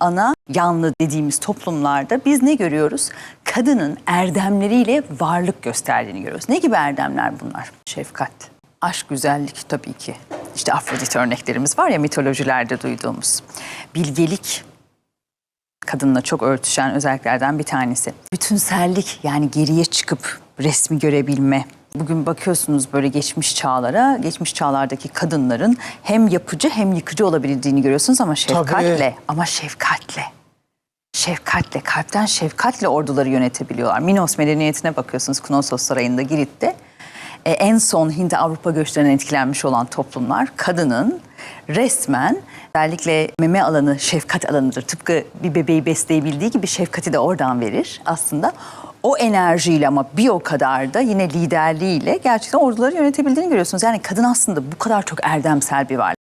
ana yanlı dediğimiz toplumlarda biz ne görüyoruz? Kadının erdemleriyle varlık gösterdiğini görüyoruz. Ne gibi erdemler bunlar? Şefkat, aşk, güzellik tabii ki. İşte Afrodit örneklerimiz var ya mitolojilerde duyduğumuz. Bilgelik, kadınla çok örtüşen özelliklerden bir tanesi. Bütünsellik yani geriye çıkıp resmi görebilme. Bugün bakıyorsunuz böyle geçmiş çağlara, geçmiş çağlardaki kadınların hem yapıcı hem yıkıcı olabildiğini görüyorsunuz ama şefkatle, ama şefkatle. Şefkatle, kalpten şefkatle orduları yönetebiliyorlar. Minos medeniyetine bakıyorsunuz Knossos Sarayı'nda Girit'te. E, en son Hint Avrupa göçlerinden etkilenmiş olan toplumlar kadının resmen özellikle meme alanı şefkat alanıdır. Tıpkı bir bebeği besleyebildiği gibi şefkati de oradan verir aslında. O enerjiyle ama bir o kadar da yine liderliğiyle gerçekten orduları yönetebildiğini görüyorsunuz. Yani kadın aslında bu kadar çok erdemsel bir varlık.